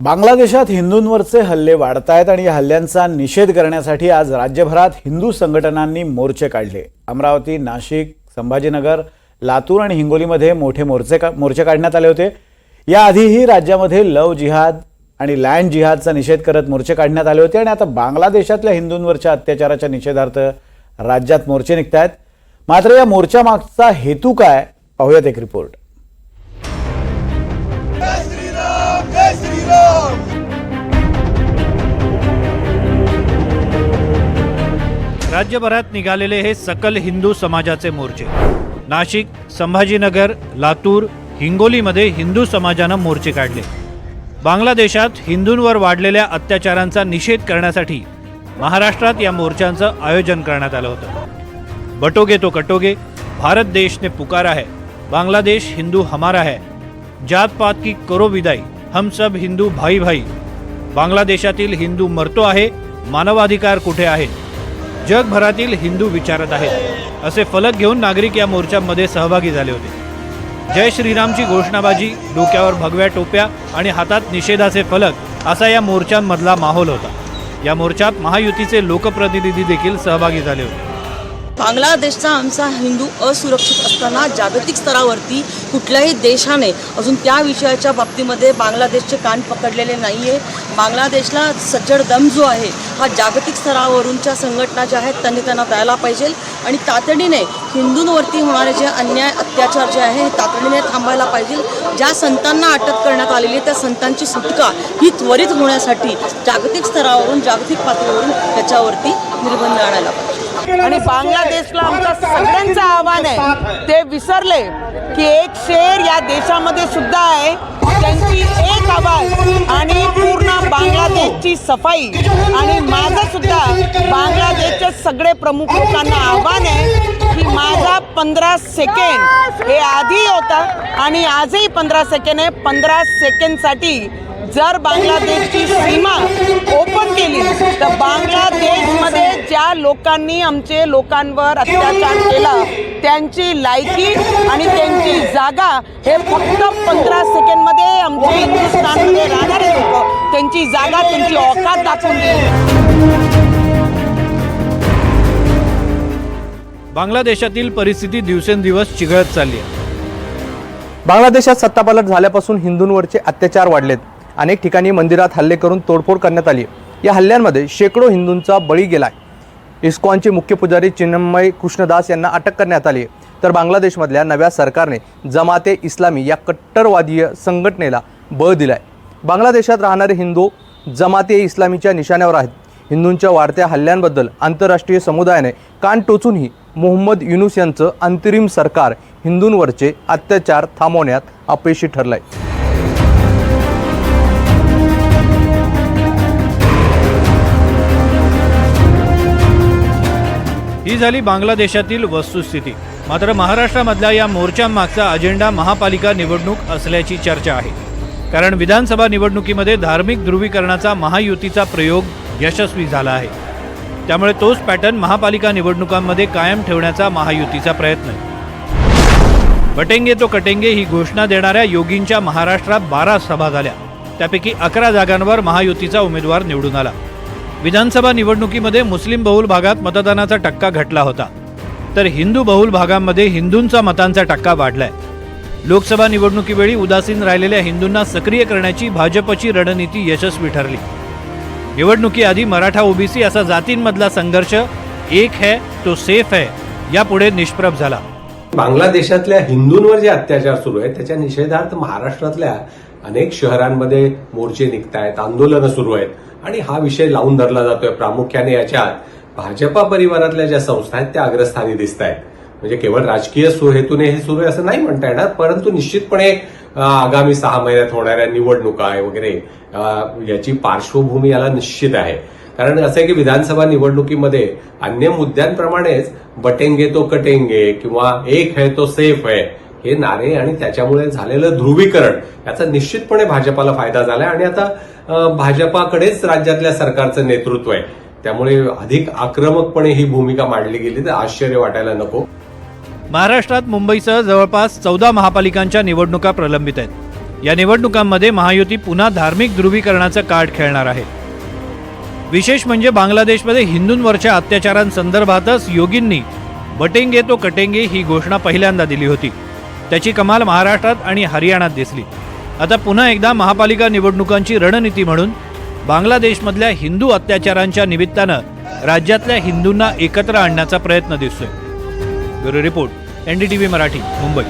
बांगलादेशात हिंदूंवरचे हल्ले वाढत आहेत आणि या हल्ल्यांचा निषेध करण्यासाठी आज राज्यभरात हिंदू संघटनांनी मोर्चे काढले. अमरावती नाशिक संभाजीनगर लातूर आणि हिंगोलीमध्ये मोठे मोर्चे का मोर्चे काढण्यात आले होते. याआधीही राज्यामध्ये लव जिहाद आणि लँड जिहादचा निषेध करत मोर्चे काढण्यात आले होते आणि आता बांगलादेशातल्या हिंदूंवरच्या अत्याचाराच्या निषेधार्थ राज्यात मोर्चे निघत आहेत मात्र या मोर्चामागचा हेतू काय? पाहूयात एक रिपोर्ट राज्यभरात निघालेले हे सकल हिंदू समाजाचे मोर्चे. नाशिक संभाजीनगर लातूर हिंगोलीमध्ये हिंदू समाजानं मोर्चे काढले. बांगलादेशात हिंदूंवर वाढलेल्या अत्याचारांचा निषेध करण्यासाठी महाराष्ट्रात या मोर्चांचं आयोजन करण्यात आलं होतं. बटोगे तो कटोगे भारत देश ने पुकारा है बांग्लादेश हिंदू हमारा है जात पात की करो विदाई हम सब हिंदू भाई भाई बांगलादेशातील हिंदू मरतो आहे मानवाधिकार कुठे आहेत? जगभरातील हिंदू विचारत आहेत. असे फलक घेऊन नागरिक या मोर्चामध्ये सहभागी झाले होते. जय श्रीरामची घोषणाबाजी डोक्यावर भगव्या टोप्या आणि हातात निषेधाचे फलक असा या मोर्चांमधला माहोल होता. या मोर्चात महायुतीचे लोकप्रतिनिधी देखील सहभागी झाले होते. बांगलादेशचा आमचा हिंदू असुरक्षित असताना जागतिक स्तरावरती कुठल्याही देशाने अजून त्या विषयाच्या बाबतीमध्ये बांगलादेशचे कान पकडलेले नाही आहे बांगलादेशला सज्जड दम जो आहे हा जागतिक स्तरावरूनच्या संघटना ज्या आहेत त्यांनी त्यांना द्यायला पाहिजे. आणि तातडीने हिंदूंवरती होणारे जे अन्याय अत्याचार जे आहे हे तातडीने थांबायला पाहिजे. ज्या संतांना अटक करण्यात आलेली आहे त्या संतांची सुटका ही त्वरित होण्यासाठी जागतिक स्तरावरून जागतिक पातळीवरून त्याच्यावरती निर्बंध आणायला आणि बांगलादेशला आमचं सगळ्यांचं आव्हान आहे. ते विसरले की एक शेर या देशामध्ये सुद्धा आहे. त्यांची एक आवाज आणि पूर्ण बांगलादेशची सफाई. आणि माझं सुद्धा बांगलादेशचे सगळे प्रमुख लोकांना आव्हान आहे की माझा पंधरा सेकंड हे आधी होता आणि आजही पंधरा सेकंड आहे. पंधरा सेकंडसाठी जर बांगलादेशची सीमा ओपन केली तर बांगलादेशमध्ये ज्या लोकांनी आमचे लोकांवर अत्याचार केला त्यांची लायकी आणि त्यांची जागा हे फक्त पंधरा सेकंडमध्ये आमचे हिंदुस्थानमध्ये राहणारे लोक त्यांची जागा त्यांची औकात दाखवून देईल बांगलादेशातील परिस्थिती दिवसेंदिवस चिघळत चालली आहे. बांगलादेशात सत्तापालट झाल्यापासून हिंदूंवरचे अत्याचार वाढलेत. अनेक ठिकाणी मंदिरात हल्ले करून तोडफोड करण्यात आली. या हल्ल्यांमध्ये शेकडो हिंदूंचा बळी गेला इस्कॉनचे मुख्य पुजारी चिन्मय कृष्णदास यांना अटक करण्यात आली तर बांगलादेशमधल्या नव्या सरकारने जमाते इस्लामी या कट्टरवादीय संघटनेला बळ दिलाय. बांगलादेशात राहणारे हिंदू जमाते इस्लामीच्या निशाण्यावर आहेत. हिंदूंच्या वाढत्या हल्ल्यांबद्दल आंतरराष्ट्रीय समुदायाने कान टोचूनही मोहम्मद युनुस यांचं अंतरिम सरकार हिंदूंवरचे अत्याचार थांबवण्यात अपयशी ठरलं आहे ही झाली बांगलादेशातील वस्तुस्थिती. मात्र महाराष्ट्रामधल्या या मोर्चांमागचा अजेंडा महापालिका निवडणूक असल्याची चर्चा आहे. कारण विधानसभा निवडणुकीमध्ये धार्मिक ध्रुवीकरणाचा महायुतीचा प्रयोग यशस्वी झाला आहे. त्यामुळे तोच पॅटर्न महापालिका निवडणुकांमध्ये कायम ठेवण्याचा महायुतीचा प्रयत्न आहे. बटेंगे तो कटेंगे ही घोषणा देणाऱ्या योगींच्या महाराष्ट्रात बारा सभा झाल्या. त्यापैकी अकरा जागांवर महायुतीचा उमेदवार निवडून आला. विधानसभा निवडणुकीमध्ये मुस्लिम बहुल भागात मतदानाचा टक्का घटला होता. तर हिंदू बहुल भागांमध्ये हिंदूंचा मतांचा टक्का वाढलाय. लोकसभा निवडणुकीवेळी उदासीन राहिलेल्या हिंदूंना सक्रिय करण्याची भाजपची रणनीती यशस्वी ठरली. निवडणुकीआधी मराठा ओबीसी असा जातींमधला संघर्ष एक है तो सेफ है यापुढे निष्प्रभ झाला. बांगलादेशातल्या हिंदूंवर जे अत्याचार सुरू आहेत त्याच्या निषेधार्थ महाराष्ट्रातल्या अनेक शहरांमध्ये मोर्चे निघतायत आंदोलनं सुरू आहेत. आणि हा विषय लावून धरला जातोय प्रामुख्याने याच्यात. भाजपा परिवारातल्या ज्या संस्था आहेत त्या अग्रस्थानी दिसत आहेत. म्हणजे केवळ राजकीय सुहेतूने हे सुरू आहे असं नाही म्हणता येणार परंतु निश्चितपणे आगामी सहा महिन्यात होणाऱ्या निवडणुका वगैरे याची पार्श्वभूमी याला निश्चित आहे. कारण असं आहे की विधानसभा निवडणुकीमध्ये अन्य मुद्द्यांप्रमाणेच बटेंगे तो कटेंगे किंवा एक है तो सेफ है हे नारे आणि त्याच्यामुळे झालेलं ध्रुवीकरण याचा निश्चितपणे भाजपाला फायदा झाला आणि आता भाजपाकडेच राज्यातल्या सरकारचं नेतृत्व आहे. त्यामुळे अधिक आक्रमकपणे ही भूमिका मांडली गेली तर आश्चर्य वाटायला नको. महाराष्ट्रात मुंबईसह जवळपास चौदा महापालिकांच्या निवडणुका प्रलंबित आहेत. या निवडणुकांमध्ये महायुती पुन्हा धार्मिक ध्रुवीकरणाचं कार्ड खेळणार आहे. विशेष म्हणजे बांगलादेशमध्ये हिंदूंवरच्या अत्याचारांसंदर्भातच योगींनी बटेंगे तो कटेंगे ही घोषणा पहिल्यांदा दिली होती. त्याची कमाल महाराष्ट्रात आणि हरियाणात दिसली. आता पुन्हा एकदा महापालिका निवडणुकांची रणनीती म्हणून बांगलादेशमधल्या हिंदू अत्याचारांच्या निमित्तानं राज्यातल्या हिंदूंना एकत्र आणण्याचा प्रयत्न दिसतोय. Bureau report NDTV Marathi Mumbai.